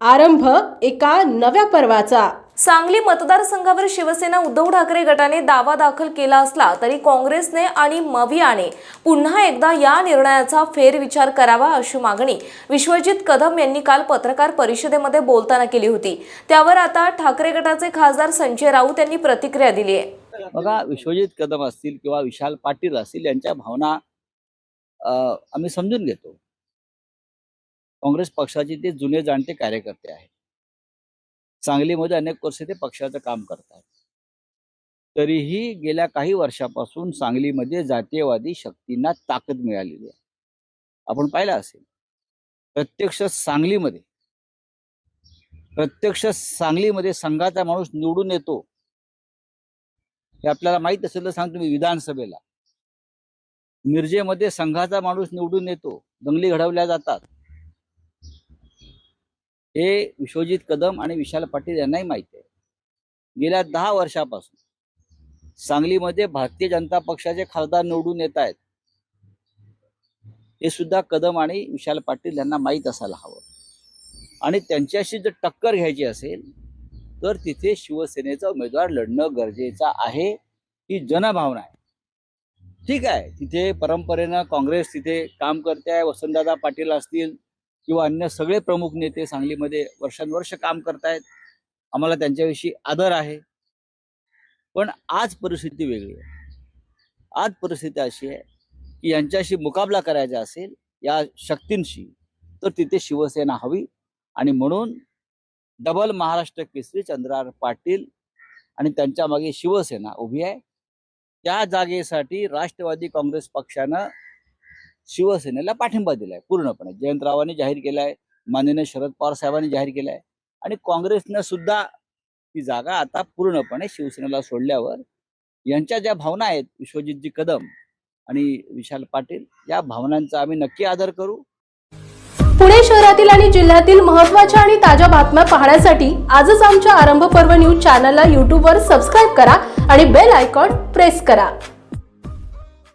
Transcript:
आरंभ एका नव्या पर्वाचा. सांगली मतदारसंघावर शिवसेना उद्धव ठाकरे गटाने दावा दाखल केला असला तरी काँग्रेसने आणि मवियाने पुन्हा एकदा या निर्णयाचा फेरविचार करावा अशी मागणी विश्वजित कदम यांनी काल पत्रकार परिषदेमध्ये बोलताना केली होती. त्यावर आता ठाकरे गटाचे खासदार संजय राऊत यांनी प्रतिक्रिया दिली आहे. बघा विश्वजित कदम असतील किंवा विशाल पाटील असतील यांच्या भावना आम्ही समजून घेतो. काँग्रेस पक्षाचे ते जुने जाणते कार्यकर्ते आहेत. सांगलीमध्ये अनेक वर्ष ते पक्षाचं काम करतात. तरीही गेल्या काही वर्षापासून सांगलीमध्ये जातीयवादी शक्तींना ताकद मिळालेली आहे. आपण पाहिलं असेल प्रत्यक्ष सांगलीमध्ये प्रत्यक्ष सांगलीमध्ये संघाचा माणूस निवडून येतो. हे आपल्याला माहीत असेल तर सांगतो मी विधानसभेला. मिरजेमध्ये संघाचा माणूस निवडून येतो. दंगली घडवल्या जातात. हे विश्वजित कदम आणि विशाल पाटील यांनाही माहिती आहे. गेल्या दहा वर्षापासून सांगलीमध्ये भारतीय जनता पक्षाचे खासदार निवडून येत आहेत. हे सुद्धा कदम आणि विशाल पाटील यांना माहीत असायला हवं. आणि त्यांच्याशी जर टक्कर घ्यायची असेल तर तिथे शिवसेनेचा उमेदवार लढणं गरजेचं आहे ही जनभावना आहे. ठीक आहे तिथे परंपरेनं काँग्रेस तिथे काम करते आहे वसंतदादा पाटील असतील किंवा अन्य सगळे प्रमुख नेते सांगलीमध्ये वर्षानुवर्ष काम करतायत. आम्हाला त्यांच्याविषयी आदर आहे. पण आज परिस्थिती वेगळी आहे. आज परिस्थिती अशी आहे की यांच्याशी मुकाबला करायचा असेल या शक्तींशी तर तिथे शिवसेना हवी. आणि म्हणून डबल महाराष्ट्र केसरी चंद्रार पाटील आणि त्यांच्या मागे शिवसेना उभी आहे. त्या जागेसाठी राष्ट्रवादी काँग्रेस पक्षानं शिवसेनेला पाठिंबा दिलाय पूर्णपणे. जयंतरावांनी जाहीर केलाय माननीय शरद पवार साहेबांनी जाहीर केलाय आणि काँग्रेसनं सुद्धा ती जागा आता पूर्णपणे शिवसेनेला सोडल्यावर यांच्या ज्या भावना आहेत विश्वजितजी कदम आणि विशाल पाटील या भावनांचा आम्ही नक्की आदर करू. पुणे शहरातील आणि जिल्ह्यातील महत्त्वाच्या आणि ताज्या बातम्या पाहण्यासाठी आजच आमच्या आरंभ पर्व न्यूज चॅनलला यूट्यूबवर सबस्क्राईब करा आणि बेल आयकॉन प्रेस करा.